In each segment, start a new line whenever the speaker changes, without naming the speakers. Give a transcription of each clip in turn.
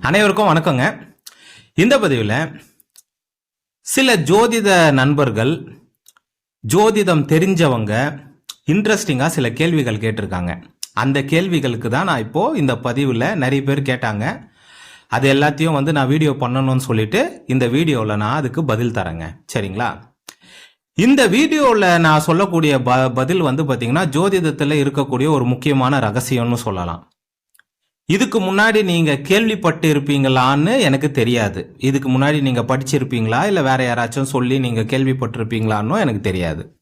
அனைவருக்கும் வணக்கங்க. இந்த பதிவில் சில ஜோதிட நண்பர்கள் ஜோதிடம் தெரிஞ்சவங்க இன்ட்ரெஸ்டிங்காக சில கேள்விகள் கேட்டிருக்காங்க. அந்த கேள்விகளுக்கு தான் நான் இப்போது இந்த பதிவில் நிறைய பேர் கேட்டாங்க. அது எல்லாத்தையும் வந்து நான் வீடியோ பண்ணணும்னு சொல்லிட்டு இந்த வீடியோவில் நான் அதுக்கு பதில் தரேங்க. சரிங்களா? இந்த வீடியோவில் நான் சொல்லக்கூடிய ப பதில் வந்து பார்த்தீங்கன்னா ஜோதிடத்தில் இருக்கக்கூடிய ஒரு முக்கியமான ரகசியம்னு சொல்லலாம். இதுக்கு முன்னாடி நீங்க கேள்விப்பட்டு இருப்பீங்களான்னு எனக்கு தெரியாது. இதுக்கு முன்னாடி நீங்க படிச்சிருப்பீங்களா? இல்ல வேற யாராச்சும் சொல்லி நீங்க கேள்விப்பட்டிருப்பீங்களான்னு எனக்கு தெரியாது.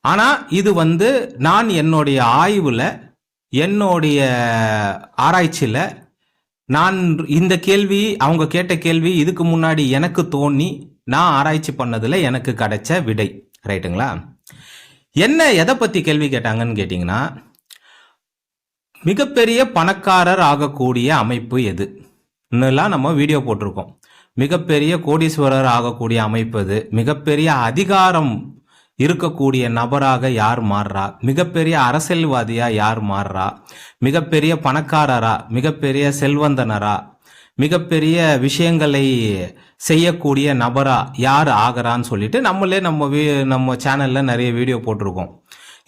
ஆனா இது வந்து நான் என்னுடைய ஆய்வுல என்னுடைய ஆராய்ச்சியில நான் இந்த கேள்வி அவங்க கேட்ட கேள்வி இதுக்கு முன்னாடி எனக்கு தோணி நான் ஆராய்ச்சி பண்ணதுல எனக்கு கிடைச்ச விடை. ரைட்டுங்களா? என்ன எதை பத்தி கேள்வி கேட்டாங்கன்னு கேட்டிங்கன்னா மிகப்பெரிய பணக்காரர் ஆகக்கூடிய அமைப்பு எது? இன்னெல்லாம் நம்ம வீடியோ போட்டிருக்கோம். மிகப்பெரிய கோடீஸ்வரர் ஆகக்கூடிய அமைப்பு எது? மிகப்பெரிய அதிகாரம் இருக்கக்கூடிய நபராக யார் மாறுறா மிகப்பெரிய அரசியல்வாதியா யார் மாறுறா மிகப்பெரிய பணக்காரரா? மிகப்பெரிய செல்வந்தனரா? மிகப்பெரிய விஷயங்களை செய்யக்கூடிய நபரா யார் ஆகிறான்னு சொல்லிட்டு நம்மளே நம்ம வீ- நம்ம சேனல்ல நிறைய வீடியோ போட்டிருக்கோம்.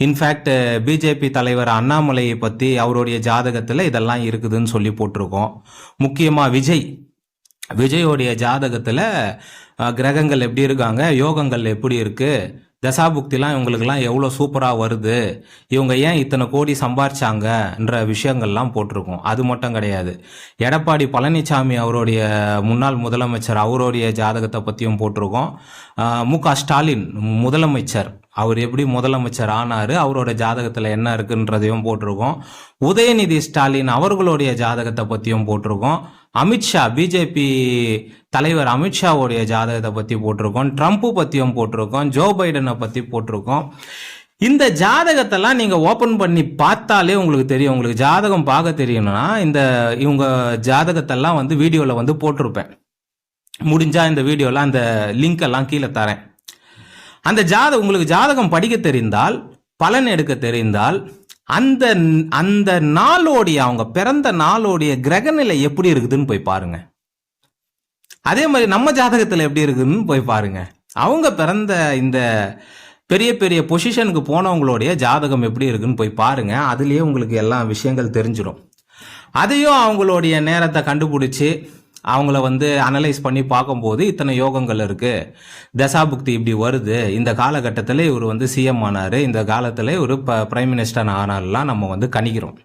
இன்ஃபேக்ட் பிஜேபி தலைவர் அண்ணாமலையை பற்றி அவருடைய ஜாதகத்தில் இதெல்லாம் இருக்குதுன்னு சொல்லி போட்டிருக்கோம். முக்கியமாக விஜய். விஜயோடைய ஜாதகத்தில் கிரகங்கள் எப்படி இருக்காங்க யோகங்கள் எப்படி இருக்கு தசாபுக்திலாம் இவங்களுக்கெல்லாம் எவ்வளோ சூப்பராக வருது இவங்க ஏன் இத்தனை கோடி சம்பாரிச்சாங்கன்ற விஷயங்கள்லாம் போட்டிருக்கோம். அது மட்டும் கிடையாது. எடப்பாடி பழனிசாமி அவருடைய முன்னாள் முதலமைச்சர் அவருடைய ஜாதகத்தை பற்றியும் போட்டிருக்கோம். மு க ஸ்டாலின் முதலமைச்சர். அவர் எப்படி முதலமைச்சர் ஆனார் அவரோட ஜாதகத்தில் என்ன இருக்குன்றதையும் போட்டிருக்கோம். உதயநிதி ஸ்டாலின் அவர்களுடைய ஜாதகத்தை பற்றியும் போட்டிருக்கோம். அமித்ஷா பிஜேபி தலைவர் அமித்ஷாவுடைய ஜாதகத்தை பற்றி போட்டிருக்கோம். ட்ரம்ப்பு பற்றியும் போட்டிருக்கோம். ஜோ பைடனை பற்றி போட்டிருக்கோம். இந்த ஜாதகத்தெல்லாம் நீங்கள் ஓப்பன் பண்ணி பார்த்தாலே உங்களுக்கு தெரியும். உங்களுக்கு ஜாதகம் பார்க்க தெரியணும்னா இந்த இவங்க ஜாதகத்தெல்லாம் வந்து வீடியோவில் வந்து போட்டிருப்பேன். முடிஞ்சால் இந்த வீடியோவில் அந்த லிங்க் எல்லாம் கீழே தரேன். அந்த ஜாத உங்களுக்கு ஜாதகம் படிக்க தெரிந்தால் பலன் எடுக்க தெரிந்தால் அந்த அந்த நாளோடைய அவங்க பிறந்த நாளோடைய கிரகநிலை எப்படி இருக்குதுன்னு போய் பாருங்க. அதே மாதிரி நம்ம ஜாதகத்தில் எப்படி இருக்குதுன்னு போய் பாருங்க. அவங்க பிறந்த இந்த பெரிய பெரிய பொசிஷனுக்கு போனவங்களுடைய ஜாதகம் எப்படி இருக்குன்னு போய் பாருங்க. அதுலேயே உங்களுக்கு எல்லா விஷயங்கள் தெரிஞ்சிடும் அதையும் அவங்களுடைய நேரத்தை கண்டுபிடிச்சி அவங்கள வந்து அனலைஸ் பண்ணி பார்க்கும்போது இத்தனை யோகங்கள் இருக்குது தசாபுக்தி இப்படி வருது. இந்த காலகட்டத்தில் இவர் வந்து சிஎம் ஆனார். இந்த காலத்தில் இவர் பிரைம் மினிஸ்டர் ஆனார்லாம் நம்ம வந்து கணிக்கிறோம்.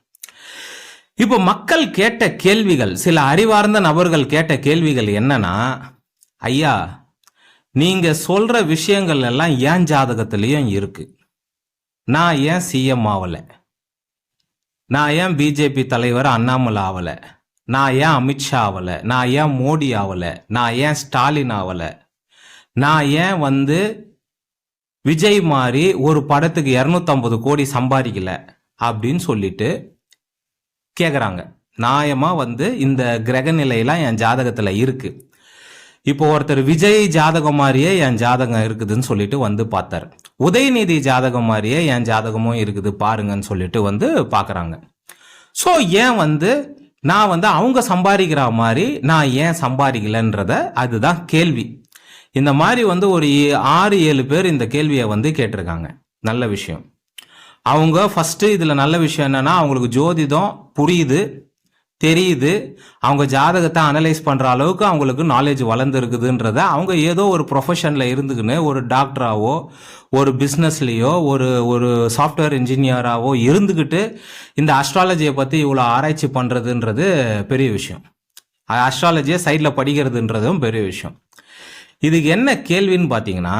இப்போ மக்கள் கேட்ட கேள்விகள் சில அறிவார்ந்த நபர்கள் கேட்ட கேள்விகள் என்னன்னா ஐயா நீங்கள் சொல்கிற விஷயங்கள் எல்லாம் ஏன் ஜாதகத்துலேயும் இருக்குது நான் ஏன் சிஎம் ஆகலை நான் ஏன் பிஜேபி தலைவர் அண்ணாமலை ஆகலை நான் ஏன் அமித்ஷா ஆகலை நான் ஏன் மோடி ஆகலை நான் ஏன் ஸ்டாலின் ஆகலை நான் ஏன் வந்து விஜய் மாதிரி ஒரு படத்துக்கு 250 கோடி சம்பாதிக்கல? அப்படின்னு சொல்லிட்டு கேட்குறாங்க நியாயமாக வந்து இந்த கிரக நிலையெல்லாம் என் ஜாதகத்தில் இருக்குது இப்போ ஒருத்தர் விஜய் ஜாதகம் மாதிரியே என் ஜாதகம் இருக்குதுன்னு சொல்லிட்டு வந்து பார்த்தார். உதயநிதி ஜாதகம் மாதிரியே என் ஜாதகமும் இருக்குது பாருங்கன்னு சொல்லிட்டு வந்து பார்க்குறாங்க. ஸோ ஏன் வந்து நான் வந்து அவங்க சம்பாதிக்கிற மாதிரி நான் ஏன் சம்பாதிக்கலன்றத அதுதான் கேள்வி. இந்த மாதிரி வந்து ஒரு ஆறு ஏழு பேர் இந்த கேள்வியை வந்து கேட்டிருக்காங்க. நல்ல விஷயம். அவங்க ஃபஸ்ட்டு இதில் நல்ல விஷயம் என்னென்னா அவங்களுக்கு ஜோதிடம் புரியுது. தெரியுது. அவங்க ஜாதகத்தை அனலைஸ் பண்ணுற அளவுக்கு அவங்களுக்கு நாலேஜ் வளர்ந்துருக்குதுன்றத அவங்க ஏதோ ஒரு ப்ரொஃபஷனில் இருந்துக்கின்னு ஒரு டாக்டராகவோ ஒரு பிஸ்னஸ்லேயோ ஒரு ஒரு சாஃப்ட்வேர் இன்ஜினியராகவோ இருந்துக்கிட்டு இந்த அஸ்ட்ராலஜியை பற்றி இவ்வளோ ஆராய்ச்சி பண்ணுறதுன்றது பெரிய விஷயம். அஸ்ட்ராலஜியை சைடில் படிக்கிறதுன்றதும் பெரிய விஷயம். இதுக்கு என்ன கேள்வின்னு பார்த்தீங்கன்னா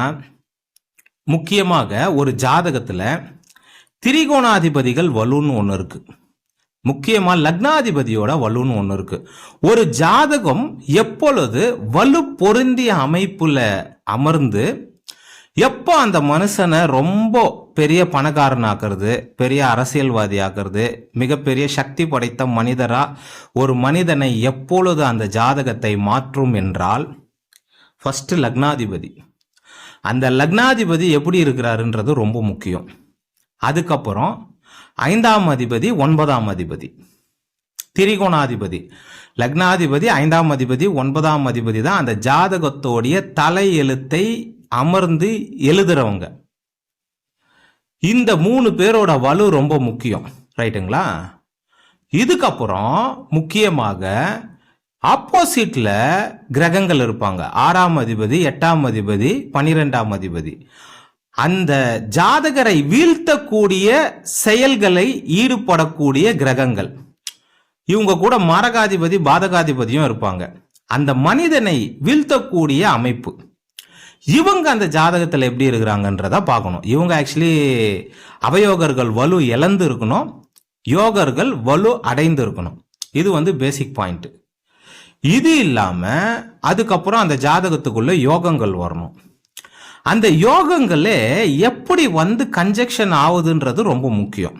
முக்கியமாக ஒரு ஜாதகத்தில் திரிகோணாதிபதிகள் வலுன்னு ஒன்று இருக்குது முக்கியமா லக்னாதிபதியோட வலுன்னு ஒன்று இருக்கு. ஒரு ஜாதகம் எப்பொழுது வலு பொருந்திய அமைப்புல அமர்ந்து எப்போ அந்த மனுஷனை ரொம்ப பெரிய பணக்காரனாக்குறது பெரிய அரசியல்வாதி ஆக்குறது மிகப்பெரிய சக்தி படைத்த மனிதரா ஒரு மனிதனை எப்பொழுது அந்த ஜாதகத்தை மாற்றும் என்றால் ஃபர்ஸ்ட் லக்னாதிபதி. அந்த லக்னாதிபதி எப்படி இருக்கிறாருன்றது ரொம்ப முக்கியம். அதுக்கப்புறம் ஐந்தாம் அதிபதி ஒன்பதாம் அதிபதி. திரிகோணாதிபதி. லக்னாதிபதி ஐந்தாம் அதிபதி ஒன்பதாம் அதிபதி தான் அந்த ஜாதகத்தோடைய தலை எழுத்தை அமர்ந்து எழுதுறவங்க. இந்த மூணு பேரோட வலு ரொம்ப முக்கியம். ரைட்டுங்களா? இதுக்கப்புறம் முக்கியமாக ஆப்போசிட்ல கிரகங்கள் இருப்பாங்க. ஆறாம் அதிபதி எட்டாம் அதிபதி பனிரெண்டாம் அதிபதி. அந்த ஜாதகரை வீழ்த்தக்கூடிய செயல்களை ஈடுபடக்கூடிய கிரகங்கள். இவங்க கூட மாரகாதிபதி பாதகாதிபதியும் இருப்பாங்க. அந்த மனிதனை வீழ்த்தக்கூடிய அமைப்பு. இவங்க அந்த ஜாதகத்தில் எப்படி இருக்கிறாங்கன்றத பார்க்கணும். இவங்க ஆக்சுவலி அவயோகர்கள் வலு இழந்து இருக்கணும். யோகர்கள் வலு அடைந்து இருக்கணும். இது வந்து பேசிக் பாயிண்ட் இது இல்லாமல் அதுக்கப்புறம் அந்த ஜாதகத்துக்குள்ள யோகங்கள் வரணும். அந்த யோகங்களே எப்படி வந்து கன்ஜெக்ஷன் ஆகுதுன்றது ரொம்ப முக்கியம்.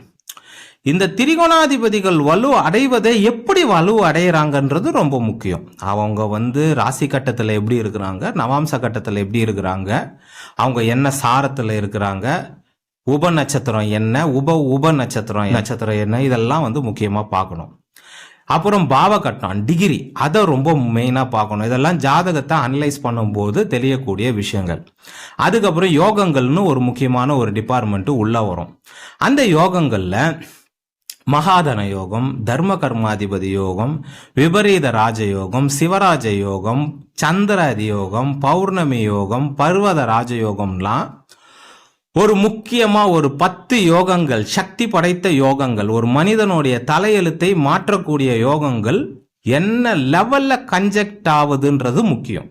இந்த திரிகோணாதிபதிகள் வலு அடைவதை எப்படி வலு அடையிறாங்கன்றது ரொம்ப முக்கியம். அவங்க வந்து ராசி கட்டத்தில் எப்படி இருக்கிறாங்க நவாம்ச கட்டத்தில் எப்படி இருக்கிறாங்க அவங்க என்ன சாரத்தில் இருக்கிறாங்க உப நட்சத்திரம் என்ன உப உப நட்சத்திரம் நட்சத்திரம் என்ன இதெல்லாம் வந்து முக்கியமாக பார்க்கணும். அப்புறம் பாவகட்டம் டிகிரி அதை ரொம்ப மெயினாக பார்க்கணும். இதெல்லாம் ஜாதகத்தை அனலைஸ் பண்ணும்போது தெரியக்கூடிய விஷயங்கள். அதுக்கப்புறம் யோகங்கள்னு ஒரு முக்கியமான ஒரு டிபார்ட்மெண்ட்டு உள்ளே வரும். அந்த யோகங்களில் மகாதன யோகம் தர்ம கர்மாதிபதி யோகம் விபரீத ராஜயோகம் சிவராஜ யோகம் சந்திராதி யோகம் பௌர்ணமி யோகம் பர்வத ராஜயோகம்லாம் ஒரு முக்கியமா ஒரு பத்து யோகங்கள் சக்தி படைத்த யோகங்கள் ஒரு மனிதனுடைய தலையெழுத்தை மாற்றக்கூடிய யோகங்கள் என்ன லெவல்ல கன்ஜெக்ட் ஆகுதுன்றது முக்கியம்.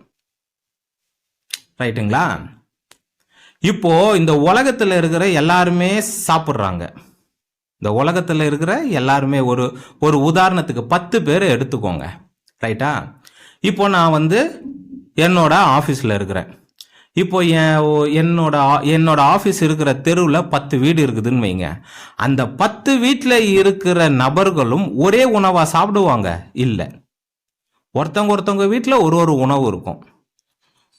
ரைட்டுங்களா இப்போ இந்த உலகத்தில் இருக்கிற எல்லாருமே சாப்பிட்றாங்க. இந்த உலகத்தில் இருக்கிற எல்லாருமே ஒரு ஒரு உதாரணத்துக்கு பத்து பேர் எடுத்துக்கோங்க. ரைட்டா இப்போ நான் வந்து என்னோட ஆஃபீஸில் இருக்கிறேன். இப்போ என் ஓ- என்னோட ஆ- என்னோட ஆஃபீஸ் இருக்கிற தெருவில் பத்து வீடு இருக்குதுன்னு வைங்க. அந்த பத்து வீட்டில் இருக்கிற நபர்களும் ஒரே உணவாக சாப்பிடுவாங்க? இல்லை. ஒருத்தவங்க ஒருத்தவங்க வீட்டில் ஒரு ஒரு உணவு இருக்கும்.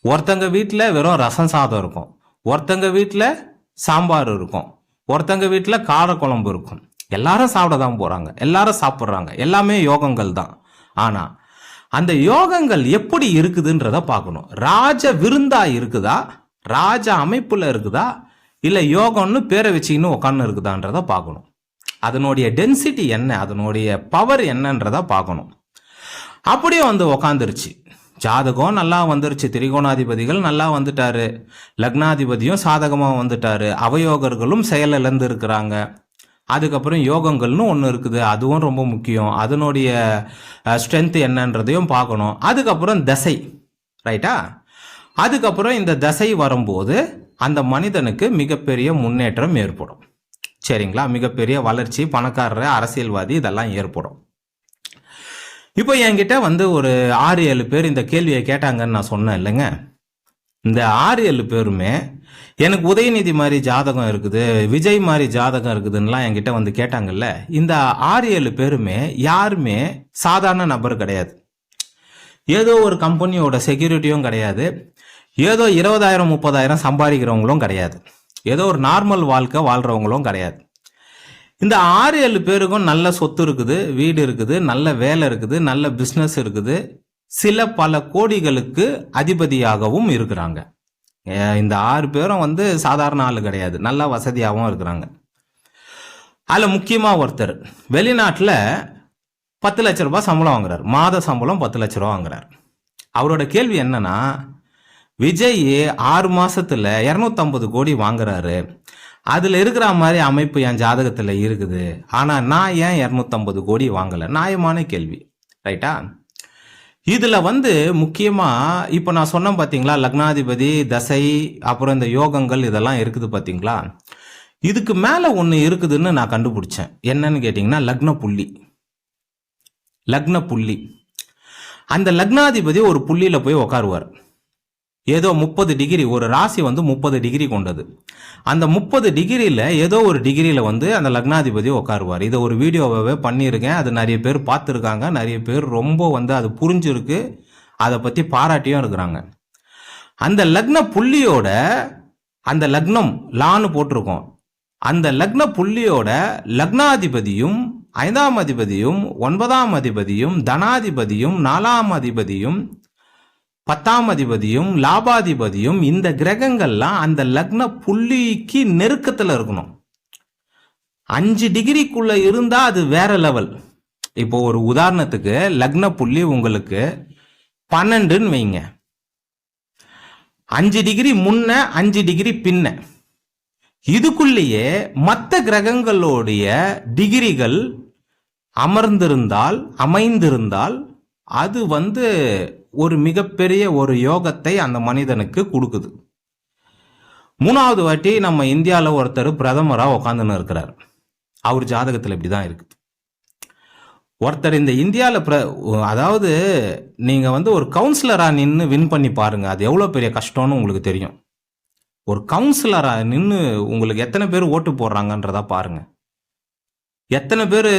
ஒருத்தங்க வீட்டில் வெறும் ரசம் சாதம் இருக்கும். ஒருத்தங்க வீட்டில் சாம்பார் இருக்கும். ஒருத்தங்க வீட்டில் காரக்குழம்பு இருக்கும். எல்லாரும் சாப்பிட தான் போகிறாங்க எல்லாரும் சாப்பிட்றாங்க. எல்லாமே யோகங்கள் தான். ஆனால் அந்த யோகங்கள் எப்படி இருக்குதுன்றத பார்க்கணும். ராஜ விருந்தா இருக்குதா? ராஜ அமைப்புல இருக்குதா? இல்லை யோகம்னு பேரை வச்சுக்கின்னு உட்காந்து இருக்குதான்றத பார்க்கணும். அதனுடைய டென்சிட்டி என்ன? அதனுடைய பவர் என்னன்றத பார்க்கணும். அப்படியே வந்து உக்காந்துருச்சு. ஜாதகம் நல்லா வந்துருச்சு. திரிகோணாதிபதிகள் நல்லா வந்துட்டாரு. லக்னாதிபதியும் சாதகமாக வந்துட்டாரு. அவயோகர்களும் செயலிழந்து இருக்கிறாங்க. அதுக்கப்புறம் யோகங்கள்னு ஒன்று இருக்குது. அதுவும் ரொம்ப முக்கியம். அதனுடைய ஸ்ட்ரென்த் என்னன்றதையும் பார்க்கணும். அதுக்கப்புறம் தசை. ரைட்டா? அதுக்கப்புறம் இந்த தசை வரும்போது அந்த மனிதனுக்கு மிகப்பெரிய முன்னேற்றம் ஏற்படும். சரிங்களா? மிகப்பெரிய வளர்ச்சி பணக்காரர் அரசியல்வாதி இதெல்லாம் ஏற்படும். இப்போ என்கிட்ட வந்து ஒரு ஆறு ஏழு பேர் இந்த கேள்வியை கேட்டாங்கன்னு நான் சொன்னேன் இல்லைங்க? இந்த ஆறு ஏழு பேருமே எனக்கு உதயநிதி மாதிரி ஜாதகம் இருக்குது விஜய் மாதிரி ஜாதகம் இருக்குதுன்னுலாம் என்கிட்ட வந்து கேட்டாங்கல்ல இந்த ஆறு ஏழு பேருமே யாருமே சாதாரண நபர் கிடையாது. ஏதோ ஒரு கம்பெனியோட செக்யூரிட்டியும் கிடையாது. ஏதோ இருபதாயிரம் முப்பதாயிரம் சம்பாதிக்கிறவங்களும் கிடையாது. ஏதோ ஒரு நார்மல் வாழ்க்கை வாழ்கிறவங்களும் கிடையாது. இந்த ஆறு ஏழு பேருக்கும் நல்ல சொத்து இருக்குது வீடு இருக்குது நல்ல வேலை இருக்குது நல்ல பிஸ்னஸ் இருக்குது. சில பல கோடிகளுக்கு அதிபதியாகவும் இருக்கிறாங்க. இந்த ஆறு பேரும் வந்து சாதாரண ஆள் கிடையாது. நல்லா வசதியாகவும் இருக்கிறாங்க. அதில் முக்கியமாக ஒருத்தர். வெளிநாட்டில் பத்து லட்ச ரூபாய் சம்பளம் வாங்குறார். மாத சம்பளம் பத்து லட்ச ரூபா வாங்குறார். அவரோட கேள்வி என்னன்னா விஜய் ஆறு மாசத்துல இரநூத்தம்பது கோடி வாங்குறாரு. அதுல இருக்கிற மாதிரி அமைப்பு என் ஜாதகத்துல இருக்குது. ஆனா நான் ஏன் இரநூத்தம்பது கோடி வாங்கல? நியாயமான கேள்வி. ரைட்டா? இதுல வந்து முக்கியமா இப்போ நான் சொன்னேன் பாத்தீங்களா லக்னாதிபதி தசை அப்புறம் இந்த யோகங்கள் இதெல்லாம் இருக்குது பாத்தீங்களா? இதுக்கு மேல ஒன்று இருக்குதுன்னு நான் கண்டுபிடிச்சேன். என்னன்னு கேட்டிங்கன்னா லக்ன புள்ளி. லக்ன புள்ளி. அந்த லக்னாதிபதி ஒரு புள்ளியில போய் உட்காருவார் ஏதோ முப்பது டிகிரி ஒரு ராசி வந்து முப்பது டிகிரி கொண்டது. அந்த முப்பது டிகிரியில் ஏதோ ஒரு டிகிரியில் வந்து அந்த லக்னாதிபதி உட்காருவார். இதை ஒரு வீடியோவாகவே பண்ணியிருக்கேன். அது நிறைய பேர் பார்த்துருக்காங்க. நிறைய பேர் ரொம்ப வந்து அது புரிஞ்சிருக்கு. அதை பற்றி பாராட்டியும் இருக்கிறாங்க. அந்த லக்ன புள்ளியோட அந்த லக்னம் லான்னு போட்டிருக்கோம். அந்த லக்ன புள்ளியோட லக்னாதிபதியும் ஐந்தாம் அதிபதியும் ஒன்பதாம் அதிபதியும் தனாதிபதியும் நாலாம் அதிபதியும் பத்தாம் அதிபதியும் லாபாதிபதியும் இந்த கிரகங்கள்லாம் அந்த லக்ன புள்ளிக்கு நெருக்கத்தில் இருக்கணும். அஞ்சு டிகிரிக்குள்ள இருந்தா அது வேற லெவல் இப்போ ஒரு உதாரணத்துக்கு லக்ன புள்ளி உங்களுக்கு பன்னெண்டுன்னு வைங்க. அஞ்சு டிகிரி முன்ன அஞ்சு டிகிரி பின்ன. இதுக்குள்ளேயே மற்ற கிரகங்களுடைய டிகிரிகள் அமர்ந்திருந்தால் அமைந்திருந்தால் அது வந்து ஒரு மிகப்பெரிய ஒரு யோகத்தை அந்த மனிதனுக்கு கொடுக்குது. மூணாவது வாட்டி நம்ம இந்தியாவில் ஒருத்தர் பிரதமராக உட்காந்துன்னு இருக்கிறார். அவர் ஜாதகத்தில் இப்படி தான் இருக்குது. ஒருத்தர் இந்த இந்தியாவில் பிர அதாவது நீங்கள் வந்து ஒரு கவுன்சிலராக நின்று வின் பண்ணி பாருங்கள் அது எவ்வளோ பெரிய கஷ்டம்னு உங்களுக்கு தெரியும். ஒரு கவுன்சிலராக நின்று உங்களுக்கு எத்தனை பேர் ஓட்டு போடுறாங்கன்றதா பாருங்கள் எத்தனை பேர்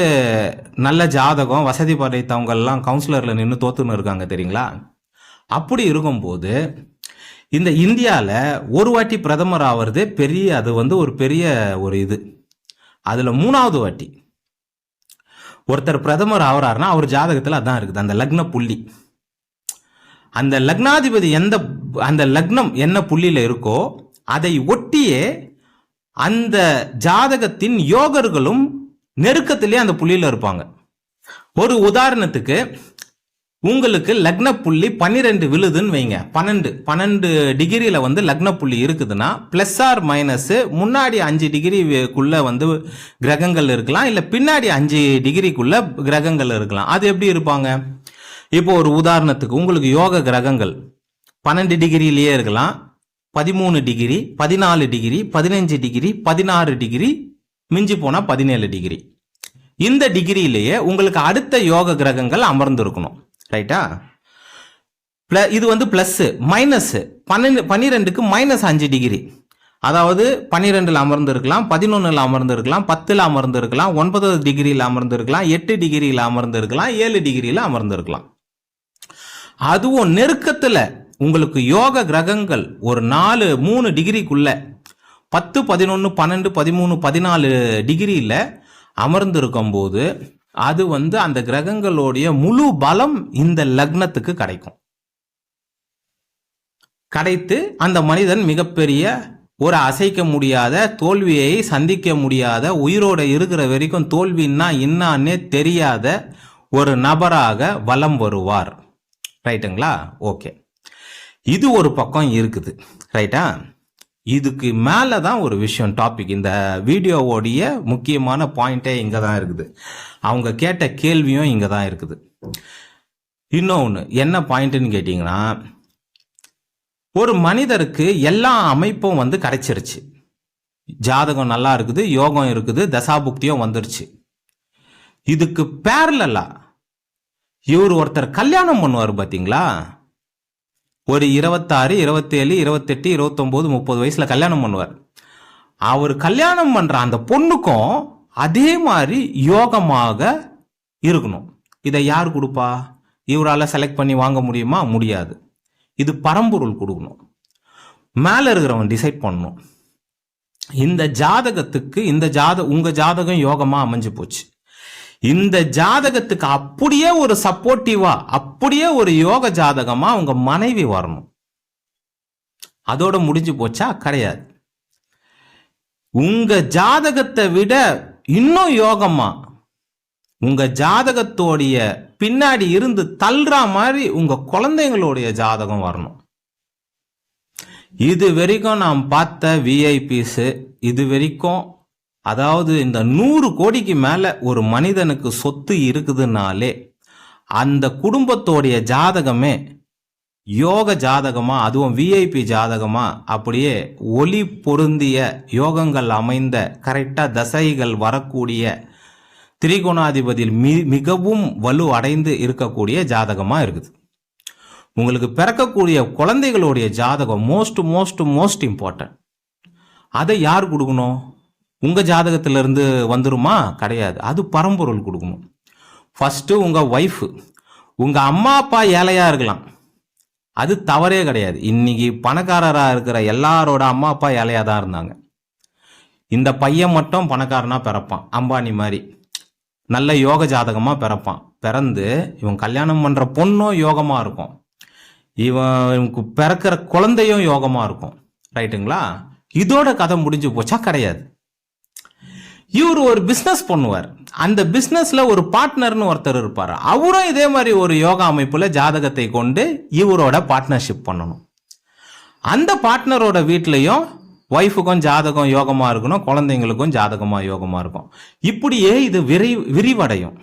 நல்ல ஜாதகம் வசதி படைத்தவங்கெல்லாம் கவுன்சிலரில் நின்று தோத்துன்னு இருக்காங்க தெரியுங்களா? அப்படி இருக்கும்போது இந்த இந்தியாவில் ஒரு வாட்டி பிரதமர் ஆவறதே பெரிய அது வந்து ஒரு பெரிய ஒரு இது. அதில் மூணாவது வாட்டி ஒருத்தர் பிரதமர் ஆகிறாருன்னா அவர் ஜாதகத்தில் அதான் இருக்குது. அந்த லக்ன புள்ளி. அந்த லக்னாதிபதி எந்த அந்த லக்னம் என்ன புள்ளியில் இருக்கோ அதை ஒட்டியே அந்த ஜாதகத்தின் யோகர்களும் நெருக்கத்திலே அந்த புள்ளியில இருப்பாங்க. ஒரு உதாரணத்துக்கு உங்களுக்கு லக்ன புள்ளி பன்னிரெண்டு விழுதுன்னு வைங்க. பன்னெண்டு பன்னெண்டு டிகிரியில வந்து லக்ன புள்ளி இருக்குதுன்னா பிளஸ் ஆர் மைனஸ் முன்னாடி அஞ்சு டிகிரிக்குள்ள வந்து கிரகங்கள் இருக்கலாம் இல்ல பின்னாடி அஞ்சு டிகிரிக்குள்ள கிரகங்கள் இருக்கலாம். அது எப்படி இருப்பாங்க? இப்போ ஒரு உதாரணத்துக்கு உங்களுக்கு யோக கிரகங்கள் பன்னெண்டு டிகிரியிலேயே இருக்கலாம். பதிமூணு டிகிரி பதினாலு டிகிரி பதினஞ்சு டிகிரி பதினாறு டிகிரி மிஞ்சி போனால் பதினேழு டிகிரி இந்த டிகிரியிலேயே உங்களுக்கு அடுத்த யோக கிரகங்கள் அமர்ந்திருக்கணும். ரைட்டா இது வந்து பிளஸ் மைனஸ் பன்னெண்டு பன்னிரெண்டுக்கு மைனஸ் அஞ்சு டிகிரி அதாவது பன்னிரெண்டில் அமர்ந்திருக்கலாம் பதினொன்றில் அமர்ந்திருக்கலாம் பத்தில் அமர்ந்திருக்கலாம் ஒன்பதாவது டிகிரியில் அமர்ந்திருக்கலாம் எட்டு டிகிரியில் அமர்ந்திருக்கலாம் ஏழு டிகிரியில் அமர்ந்திருக்கலாம். அதுவும் நெருக்கத்தில் உங்களுக்கு யோக கிரகங்கள் ஒரு நாலு மூணு டிகிரிக்குள்ள பத்து பதினொன்று பன்னெண்டு பதிமூணு பதினாலு டிகிரியில் அமர்ந்திருக்கும் போது அது வந்து அந்த கிரகங்களுடைய முழு பலம் இந்த லக்னத்துக்கு கிடைக்கும். கிடைத்து அந்த மனிதன் மிகப்பெரிய ஒரு அசைக்க முடியாத தோல்வியை சந்திக்க முடியாத உயிரோட இருக்கிற வரைக்கும் தோல்வின்னா என்னான்னே தெரியாத ஒரு நபராக வலம் வருவார். ரைட்டுங்களா? ஓகே. இது ஒரு பக்கம் இருக்குது. ரைட்டா? இதுக்கு மேலே தான் ஒரு விஷயம் டாபிக் இந்த வீடியோவோடைய முக்கியமான பாயிண்டே இங்கே தான் இருக்குது. அவங்க கேட்ட கேள்வியும் இங்கே தான் இருக்குது. இன்னொன்று என்ன பாயிண்ட்டுன்னு கேட்டிங்கன்னா ஒரு மனிதருக்கு எல்லா அமைப்பும் வந்து கிடைச்சிருச்சு. ஜாதகம் நல்லா இருக்குது யோகம் இருக்குது தசாபுக்தியும் வந்துருச்சு. இதுக்கு பேரலா இவர் ஒருத்தர் கல்யாணம் பண்ணுவார் பார்த்தீங்களா ஒரு இருபத்தாறு இருபத்தேழு இருபத்தெட்டு இருபத்தொம்போது முப்பது வயசில் கல்யாணம் பண்ணுவார். அவர் கல்யாணம் பண்ணுற அந்த பொண்ணுக்கும் அதே மாதிரி யோகமாக இருக்கணும். இதை யார் கொடுப்பா? இவரால் செலக்ட் பண்ணி வாங்க முடியுமா? முடியாது. இது பரம்பொருள் கொடுக்கணும். மேலே இருக்கிறவன் டிசைட் பண்ணணும். இந்த ஜாதகத்துக்கு இந்த ஜாத உங்கள் ஜாதகம் யோகமாக அமைஞ்சு போச்சு. இந்த ஜாதகத்துக்கு அப்படியே ஒரு சப்போர்ட்டிவா அப்படியே ஒரு யோக ஜாதகமா அவங்க மனைவி வரணும். அதோட முடிஞ்சு போச்சா? கிடையாது. உங்க ஜாதகத்தை விட இன்னும் யோகமா? உங்க ஜாதகத்தோடைய பின்னாடி இருந்து தள்ளுற மாதிரி உங்க குழந்தைங்களுடைய ஜாதகம் வரணும். இது வரைக்கும் நாம் பார்த்த விஐபிஸ் இது வரைக்கும் அதாவது இந்த நூறு கோடிக்கு மேல ஒரு மனிதனுக்கு சொத்து இருக்குதுனாலே அந்த குடும்பத்தோடைய ஜாதகமே யோக ஜாதகமா அதுவும் விஐபி ஜாதகமா அப்படியே ஒளி பொருந்திய யோகங்கள் அமைந்த கரெக்டா தசைகள் வரக்கூடிய திரிகோணாதிபதியில் மி மிகவும் வலு அடைந்து இருக்கக்கூடிய ஜாதகமாக இருக்குது. உங்களுக்கு பிறக்கக்கூடிய குழந்தைகளுடைய ஜாதகம் மோஸ்ட் மோஸ்ட் மோஸ்ட் இம்பார்ட்டன்ட் அதை யார் கொடுக்கணும்? உங்கள் ஜாதகத்திலிருந்து வந்துருமா? கிடையாது. அது பரம்பொருள் கொடுக்கணும். ஃபஸ்ட்டு உங்கள் ஒய்ஃப் உங்கள் அம்மா அப்பா ஏழையாக இருக்கலாம். அது தவறே கிடையாது. இன்னைக்கு பணக்காரராக இருக்கிற எல்லாரோட அம்மா அப்பா ஏழையாக தான் இருந்தாங்க. இந்த பையன் மட்டும் பணக்காரனாக பிறப்பான். அம்பானி மாதிரி. நல்ல யோக ஜாதகமாக பிறப்பான். பிறந்து இவன் கல்யாணம் பண்ணுற பொண்ணும் யோகமாக இருக்கும். இவன் இவனுக்கு பிறக்கிற குழந்தையும் யோகமாக இருக்கும். ரைட்டுங்களா இதோட கதை முடிஞ்சு போச்சா? கிடையாது. இவர் ஒரு பிஸ்னஸ் பண்ணுவார். அந்த பிஸ்னஸில் ஒரு பார்ட்னர்னு ஒருத்தர் இருப்பார். அவரும் இதே மாதிரி ஒரு யோகா அமைப்புல ஜாதகத்தை கொண்டு இவரோட பார்ட்னர்ஷிப் பண்ணணும். அந்த பார்ட்னரோட வீட்லேயும் ஒய்ஃபுக்கும் ஜாதகம் யோகமாக இருக்கணும் குழந்தைங்களுக்கும் ஜாதகமாக யோகமாக இருக்கும். இப்படியே இது விரை விரிவடையும்.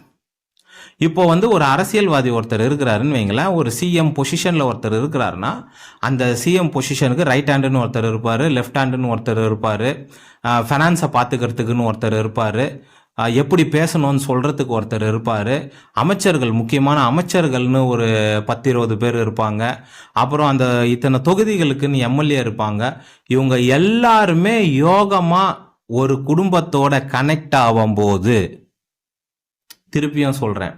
இப்போ வந்து ஒரு அரசியல்வாதி ஒருத்தர் இருக்கிறாருன்னு வைங்களேன் ஒரு சிஎம் பொசிஷனில் ஒருத்தர் இருக்கிறாருன்னா அந்த சிஎம் பொசிஷனுக்கு ரைட் ஹேண்டுன்னு ஒருத்தர் இருப்பார் லெஃப்ட் ஹேண்டுன்னு ஒருத்தர் இருப்பார் ஃபைனான்ஸை பார்த்துக்கிறதுக்குன்னு ஒருத்தர் இருப்பார் எப்படி பேசணும்னு சொல்கிறதுக்கு ஒருத்தர் இருப்பார் அமைச்சர்கள் முக்கியமான அமைச்சர்கள்னு ஒரு பத்து இருபது பேர் இருப்பாங்க அப்புறம் அந்த இத்தனை தொகுதிகளுக்குன்னு எம்எல்ஏ இருப்பாங்க இவங்க எல்லாருமே யோகமாக ஒரு குடும்பத்தோட கனெக்ட் ஆகும்போது திருப்பியும் சொல்கிறேன்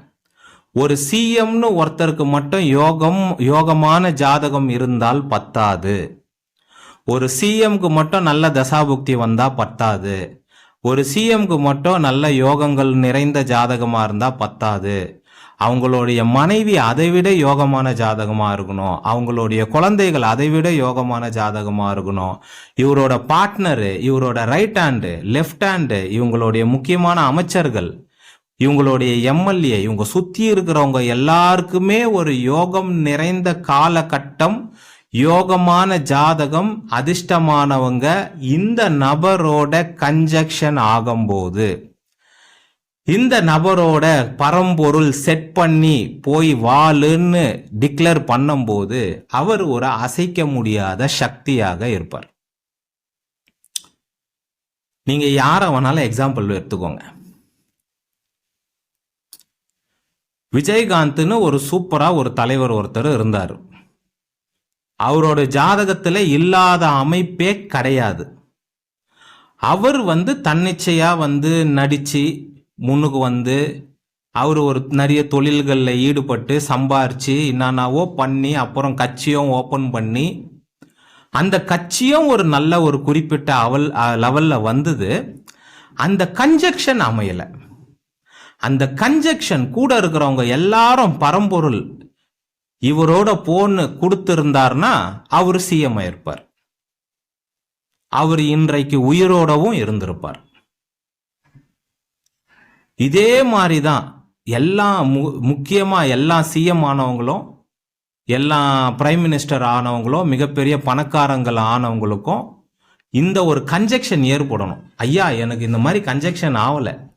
ஒரு சிஎம்னு ஒருத்தருக்கு மட்டும் யோகம் யோகமான ஜாதகம் இருந்தால் பத்தாது. ஒரு சிஎம்க்கு மட்டும் நல்ல தசாபுக்தி வந்தா பத்தாது. ஒரு சிஎம்க்கு மட்டும் நல்ல யோகங்கள் நிறைந்த ஜாதகமா இருந்தா பத்தாது. அவங்களுடைய மனைவி அதைவிட யோகமான ஜாதகமா இருக்கணும். அவங்களுடைய குழந்தைகள் அதைவிட யோகமான ஜாதகமா இருக்கணும். இவரோட பார்ட்னரு இவரோட ரைட் ஹேண்டு லெஃப்ட் ஹேண்டு இவங்களுடைய முக்கியமான அமைச்சர்கள் இவங்களுடைய எம்எல்ஏ இவங்க சுத்தி இருக்கிறவங்க எல்லாருக்குமே ஒரு யோகம் நிறைந்த காலகட்டம் யோகமான ஜாதகம் அதிர்ஷ்டமானவங்க இந்த நபரோட கன்ஜக்ஷன் ஆகும்போது இந்த நபரோட பரம்பொருள் செட் பண்ணி போய் வாளுன்னு டிக்ளேர் பண்ணும்போது அவர் ஒரு அசைக்க முடியாத சக்தியாக இருப்பார். நீங்க யாரை வேணாலும் எக்ஸாம்பிள் எடுத்துக்கோங்க. விஜயகாந்த்னு ஒரு சூப்பராக ஒரு தலைவர் ஒருத்தர் இருந்தார். அவரோட ஜாதகத்தில் இல்லாத அமைப்பே கிடையாது. அவர் வந்து தன்னிச்சையாக வந்து நடித்து முன்னுக்கு வந்து அவர் ஒரு நிறைய தொழில்களில் ஈடுபட்டு சம்பாரித்து என்னென்னவோ பண்ணி அப்புறம் கட்சியும் ஓப்பன் பண்ணி அந்த கட்சியும் ஒரு நல்ல ஒரு குறிப்பிட்ட அவல் லெவலில் வந்தது. அந்த கன்ஜெக்ஷன் அமையலை. அந்த கன்ஜெக்ஷன் கூட இருக்கிறவங்க எல்லாரும் பரம்பொருள். இவரோட போன்னு கொடுத்திருந்தார்னா அவர் சிஎம் ஆயிருப்பார். அவர் இன்றைக்கு உயிரோடவும் இருந்திருப்பார். இதே மாதிரி தான் எல்லா மு முக்கியமாக எல்லா சிஎம் ஆனவங்களும் எல்லா பிரைம் மினிஸ்டர் ஆனவங்களும் மிகப்பெரிய பணக்காரங்கள் ஆனவங்களுக்கும் இந்த ஒரு கன்ஜெக்ஷன் ஏற்படணும். ஐயா எனக்கு இந்த மாதிரி கன்ஜெக்ஷன் ஆகலை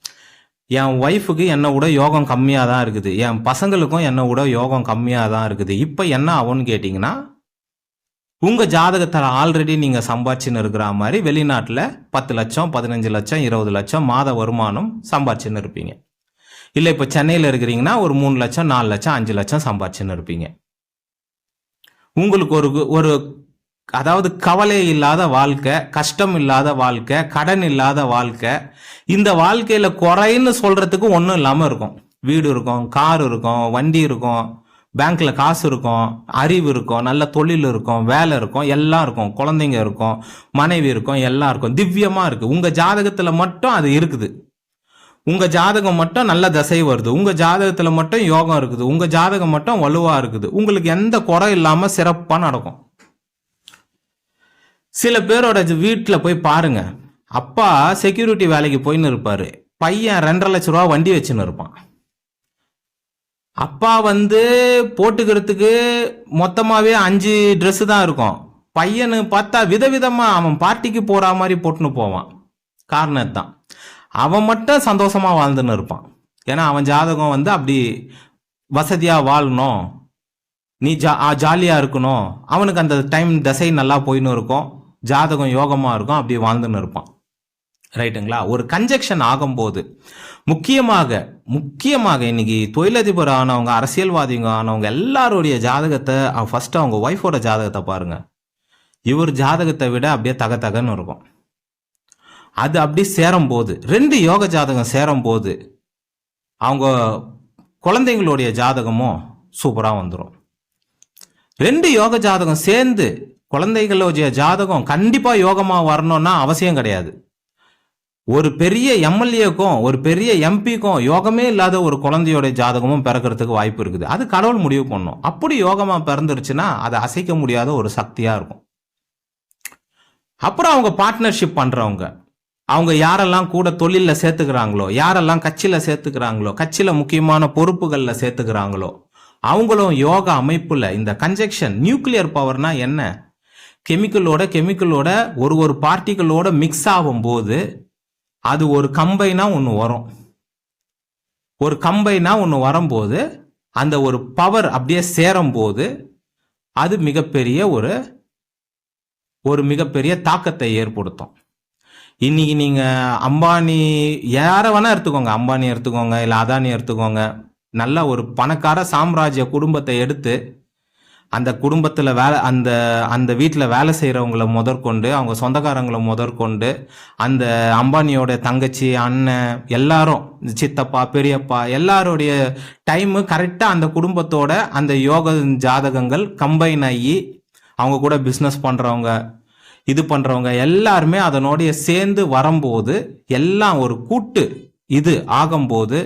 என் ஒய்ஃபுக்கு என்னை விட யோகம் கம்மியாக தான் இருக்குது. என் பசங்களுக்கும் என்னை விட யோகம் கம்மியாக தான் இருக்குது. இப்போ என்ன ஆகும்னு கேட்டிங்கன்னா உங்கள் ஜாதகத்தில் ஆல்ரெடி நீங்கள் சம்பாதிச்சுன்னு இருக்கிற மாதிரி வெளிநாட்டில் பத்து லட்சம் பதினஞ்சு லட்சம் இருபது லட்சம் மாத வருமானம் சம்பாதிச்சுன்னு இருப்பீங்க. இல்லை இப்போ சென்னையில் இருக்கிறீங்கன்னா ஒரு மூணு லட்சம் நாலு லட்சம் அஞ்சு லட்சம் சம்பாதிச்சுன்னு இருப்பீங்க. உங்களுக்கு ஒரு ஒரு அதாவது கவலை இல்லாத வாழ்க்கை கஷ்டம் இல்லாத வாழ்க்கை கடன் இல்லாத வாழ்க்கை இந்த வாழ்க்கையில குறைன்னு சொல்றதுக்கு ஒன்றும் இல்லாமல் இருக்கும். வீடு இருக்கும் கார் இருக்கும் வண்டி இருக்கும் பேங்க்ல காசு இருக்கும் அறிவு இருக்கும் நல்ல தொழில் இருக்கும் வேலை இருக்கும் எல்லாம் இருக்கும். குழந்தைங்க இருக்கும் மனைவி இருக்கும் எல்லாம் இருக்கும். திவ்யமா இருக்கு. உங்க ஜாதகத்துல மட்டும் அது இருக்குது. உங்க ஜாதகம் மட்டும் நல்ல தசை வருது. உங்க ஜாதகத்துல மட்டும் யோகம் இருக்குது. உங்க ஜாதகம் மட்டும் வலுவா இருக்குது. உங்களுக்கு எந்த குறை இல்லாம சிறப்பா நடக்கும். சில பேரோட வீட்டில் போய் பாருங்க. அப்பா செக்யூரிட்டி வேலைக்கு போயின்னு இருப்பாரு. பையன் ரெண்டரை லட்ச ரூபா வண்டி வச்சுன்னு இருப்பான். அப்பா வந்து போட்டுக்கிறதுக்கு மொத்தமாகவே அஞ்சு ட்ரெஸ்ஸு தான் இருக்கும். பையனு பார்த்தா விதவிதமாக அவன் பார்ட்டிக்கு போகிற மாதிரி போட்டுன்னு போவான். காரணத்தான் அவன் மட்டும் சந்தோஷமாக வாழ்ந்துன்னு இருப்பான். ஏன்னா அவன் ஜாதகம் வந்து அப்படி வசதியாக வாழணும். நீ ஜா ஜாலியாக இருக்கணும். அவனுக்கு அந்த டைம் தசை நல்லா போயின்னு இருக்கும். ஜாதகம் யோகமாக இருக்கும் அப்படி வாழ்ந்துன்னு இருப்பான். ரைட்டுங்களா? ஒரு கன்ஜெக்ஷன் ஆகும்போது முக்கியமாக முக்கியமாக இன்னைக்கு தொழிலதிபர் ஆனவங்க அரசியல்வாதிங்க ஆனவங்க எல்லாருடைய ஜாதகத்தை ஃபர்ஸ்ட் அவங்க ஒய்ஃபோட ஜாதகத்தை பாருங்க. இவர் ஜாதகத்தை விட அப்படியே தக தகன்னு இருக்கும். அது அப்படி சேரும்போது ரெண்டு யோக ஜாதகம் சேரும்போது அவங்க குழந்தைங்களுடைய ஜாதகமும் சூப்பராக வந்துடும் ரெண்டு யோக ஜாதகம் சேர்ந்து குழந்தைகளுடைய ஜாதகம் கண்டிப்பா யோகமா வரணும்னா அவசியம் கிடையாது. ஒரு பெரிய எம்எல்ஏக்கும் ஒரு பெரிய எம்பிக்கும் யோகமே இல்லாத ஒரு குழந்தையோட ஜாதகமும் பிறக்கிறதுக்கு வாய்ப்பு இருக்குது. அது கடவுள் முடிவு பண்ணும். அப்படி யோகமா பிறந்துருச்சுன்னா அதை அசைக்க முடியாத ஒரு சக்தியா இருக்கும். அப்புறம் அவங்க பார்ட்னர்ஷிப் பண்றவங்க. அவங்க யாரெல்லாம் கூட தொழிலில் சேர்த்துக்கிறாங்களோ யாரெல்லாம் கட்சியில் சேர்த்துக்கிறாங்களோ கட்சியில் முக்கியமான பொறுப்புகளில் சேர்த்துக்கிறாங்களோ அவங்களும் யோகா அமைப்பில் இந்த கன்ஜெக்ஷன் நியூக்ளியர் பவர்னா என்ன? கெமிக்கலோட கெமிக்கலோட ஒரு ஒரு பார்ட்டிகளோட மிக்ஸ் ஆகும்போது அது ஒரு கம்பைனா ஒன்று வரும். ஒரு கம்பைனா ஒன்று வரும்போது அந்த ஒரு பவர் அப்படியே சேரும்போது அது மிகப்பெரிய ஒரு ஒரு மிகப்பெரிய தாக்கத்தை ஏற்படுத்தும். இன்னைக்கு நீங்கள் அம்பானி யாரை வேணா எடுத்துக்கோங்க. அம்பானி எடுத்துக்கோங்க இல்லை அதானி எடுத்துக்கோங்க. நல்ல ஒரு பணக்கார சாம்ராஜ்ய குடும்பத்தை எடுத்து அந்த குடும்பத்தில் வேலை அந்த அந்த வீட்டில் வேலை செய்கிறவங்கள முதற்கொண்டு அவங்க சொந்தக்காரங்களை முதற்கொண்டு அந்த அம்பானியோட தங்கச்சி அண்ணன் எல்லாரும் சித்தப்பா பெரியப்பா எல்லாருடைய டைமு கரெக்டாக அந்த குடும்பத்தோட அந்த யோக ஜாதகங்கள் கம்பைன் ஆகி அவங்க கூட பிஸ்னஸ் பண்ணுறவங்க இது பண்ணுறவங்க எல்லாருமே அதனோடைய சேர்ந்து வரும்போது எல்லாம் ஒரு கூட்டு இது ஆகும்போது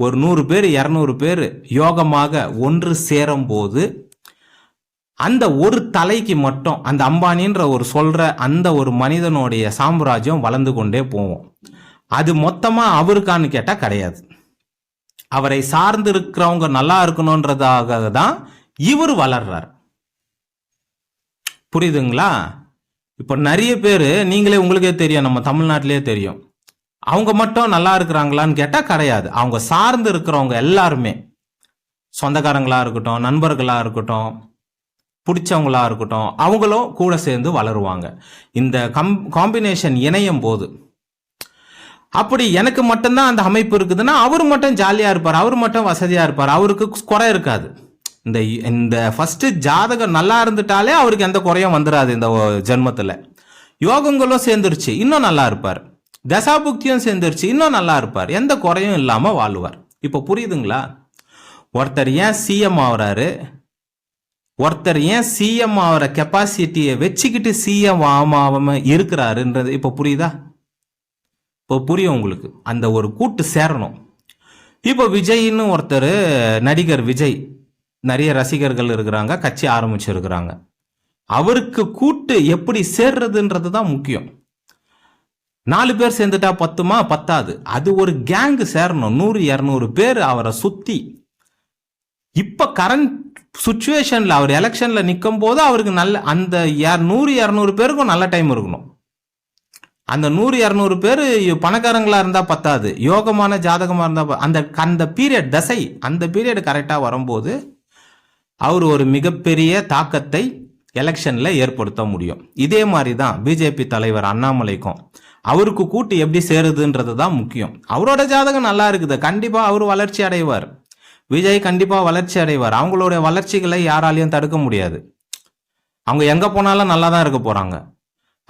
ஒரு நூறு பேர் இரநூறு பேர் யோகமாக ஒன்று சேரும்போது அந்த ஒரு தலைக்கு மட்டும் அந்த அம்பானின்ற ஒரு சொல்ற அந்த ஒரு மனிதனுடைய சாம்ராஜ்யம் வளர்ந்து கொண்டே போவோம். அது மொத்தமா அவருக்கான்னு கேட்டா கிடையாது. அவரை சார்ந்து இருக்கிறவங்க நல்லா இருக்கணுன்றதாக தான் இவர் வளர்றார். புரியுதுங்களா? இப்போ நிறைய பேர் நீங்களே உங்களுக்கே தெரியும் நம்ம தமிழ்நாட்டிலே தெரியும். அவங்க மட்டும் நல்லா இருக்கிறாங்களான்னு கேட்டா கிடையாது. அவங்க சார்ந்து இருக்கிறவங்க எல்லாருமே சொந்தக்காரங்களா இருக்கட்டும் நண்பர்களா இருக்கட்டும் பிடிச்சவங்களா இருக்கட்டும் அவங்களும் கூட சேர்ந்து வளருவாங்க. இந்த கம் காம்பினேஷன் இணையும் போது அப்படி எனக்கு மட்டும்தான் அந்த அமைப்பு இருக்குதுன்னா அவர் மட்டும் ஜாலியாக இருப்பார் அவர் மட்டும் வசதியாக இருப்பார் அவருக்கு குறை இருக்காது. இந்த இந்த ஃபஸ்ட்டு ஜாதகம் நல்லா இருந்துட்டாலே அவருக்கு எந்த குறையும் வந்துடாது இந்த ஜென்மத்தில். யோகங்களும் சேர்ந்துருச்சு இன்னும் நல்லா இருப்பார். தசாபுக்தியும் சேர்ந்துருச்சு இன்னும் நல்லா இருப்பார். எந்த குறையும் இல்லாமல் வாழுவார். இப்போ புரியுதுங்களா? ஒருத்தர் ஏன் சிஎம் ஆகுறாரு? ஒருத்தர் ஏன் சிஎம் ஆகிற கெப்பாசிட்டியை வச்சுக்கிட்டு சிஎம் ஆகாம இருக்கிறாருன்றது இப்போ புரியுதா? இப்போ புரியும் உங்களுக்கு. அந்த ஒரு கூட்டு சேரணும். இப்போ விஜய்னு ஒருத்தர் நடிகர் விஜய் நிறைய ரசிகர்கள் இருக்கிறாங்க கட்சி ஆரம்பிச்சிருக்கிறாங்க. அவருக்கு கூட்டு எப்படி சேர்றதுன்றது தான் முக்கியம். நாலு பேர் சேர்ந்துட்டா பத்துமா? பத்தாது. அது ஒரு கேங்கு சேரணும். நூறு இரநூறு பேர் அவரை சுற்றி இப்போ கரண்ட் சுச்சுவேஷனில் அவர் எலெக்ஷனில் நிற்கும் போது அவருக்கு நல்ல அந்த நூறு இரநூறு பேருக்கும் நல்ல டைம் இருக்கணும். அந்த நூறு இரநூறு பேர் பணக்காரங்களாக இருந்தால் பத்தாது. யோகமான ஜாதகமாக இருந்தால் ப- அந்த அந்த பீரியட் தசை அந்த பீரியட் கரெக்டாக வரும்போது அவர் ஒரு மிகப்பெரிய தாக்கத்தை எலெக்ஷனில் ஏற்படுத்த முடியும். இதே மாதிரி தான் பிஜேபி தலைவர் அண்ணாமலைக்கும். அவருக்கு கூட்டு எப்படி சேருதுன்றது தான் முக்கியம். அவரோட ஜாதகம் நல்லா இருக்குது. கண்டிப்பாக அவர் வளர்ச்சி அடைவார். விஜய் கண்டிப்பாக வளர்ச்சி அடைவார். அவங்களுடைய வளர்ச்சிகளை யாராலையும் தடுக்க முடியாது. அவங்க எங்கே போனாலும் நல்லா தான் இருக்க போகிறாங்க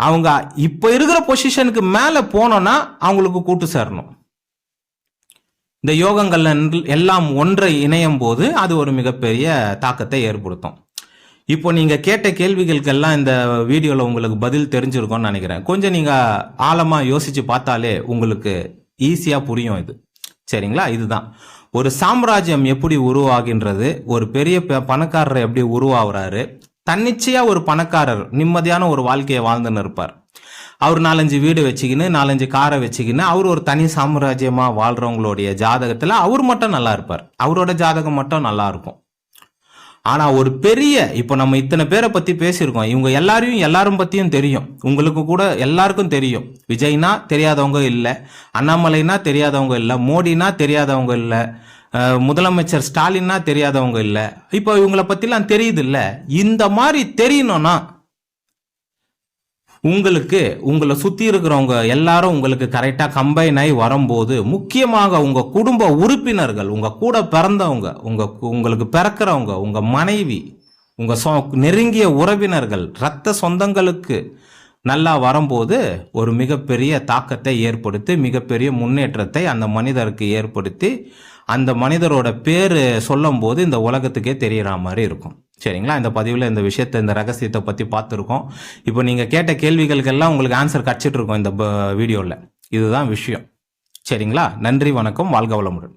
அவங்க இப்போ இருக்கிற பொசிஷனுக்கு மேலே போனோன்னா அவங்களுக்கு கூட்டு சேரணும். இந்த யோகங்கள் எல்லாம் ஒன்றை இணையும் போது அது ஒரு மிகப்பெரிய தாக்கத்தை ஏற்படுத்தும். இப்போ நீங்கள் கேட்ட கேள்விகளுக்கெல்லாம் இந்த வீடியோவில் உங்களுக்கு பதில் தெரிஞ்சிருக்கும்னு நினைக்கிறேன். கொஞ்சம் நீங்கள் ஆழமாக யோசித்து பார்த்தாலே உங்களுக்கு ஈஸியாக புரியும் இது. சரிங்களா? இதுதான். ஒரு சாம்ராஜ்யம் எப்படி உருவாகின்றது? ஒரு பெரிய ப- பணக்காரர் எப்படி உருவாகுறாரு? தன்னிச்சையா ஒரு பணக்காரர் நிம்மதியான ஒரு வாழ்க்கையை வாழ்ந்துன்னு இருப்பார் அவர் நாலஞ்சு வீடு வச்சுக்கின்னு நாலஞ்சு காரை வச்சுக்கின்னு அவர் ஒரு தனி சாம்ராஜ்யமா வாழ்றவங்களுடைய ஜாதகத்துல அவர் மட்டும் நல்லா இருப்பார். அவரோட ஜாதகம் மட்டும் நல்லா இருக்கும். ஆனா ஒரு பெரிய இப்போ நம்ம இத்தனை பேரை பத்தி பேசியிருக்கோம். இவங்க எல்லாரையும் எல்லாரும் பத்தியும் தெரியும். உங்களுக்கு கூட எல்லாருக்கும் தெரியும். விஜய்னா தெரியாதவங்க இல்லை. அண்ணாமலைனா தெரியாதவங்க இல்லை. மோடினா தெரியாதவங்க இல்லை. முதலமைச்சர் ஸ்டாலின்னா தெரியாதவங்க இல்லை. இப்போ இவங்கள பற்றிலாம் தெரியுது இல்லை. இந்த மாதிரி தெரியணும்னா உங்களுக்கு உங்களை சுத்தி இருக்கிறவங்க எல்லாரும் உங்களுக்கு கரெக்டாக கம்பைன் ஆகி வரும்போது முக்கியமாக உங்க குடும்ப உறுப்பினர்கள் உங்க கூட பிறந்தவங்க உங்க உங்களுக்கு பிறக்கிறவங்க உங்க மனைவி உங்க சொ- நெருங்கிய உறவினர்கள் ரத்த சொந்தங்களுக்கு நல்லா வரும்போது ஒரு மிகப்பெரிய தாக்கத்தை ஏற்படுத்தி மிகப்பெரிய முன்னேற்றத்தை அந்த மனிதருக்கு ஏற்படுத்தி அந்த மனிதரோட பேர் சொல்லும்போது இந்த உலகத்துக்கே தெரியற மாதிரி இருக்கும். சரிங்களா? இந்த பதிவில் இந்த விஷயத்தை இந்த ரகசியத்தை பற்றி பார்த்துருக்கோம். இப்போ நீங்கள் கேட்ட கேள்விகளுக்கெல்லாம் உங்களுக்கு ஆன்சர் கிடச்சிட்டுருக்கோம் இந்த வீடியோவில் இதுதான் விஷயம். சரிங்களா? நன்றி வணக்கம். வாழ்க வளமுடன்.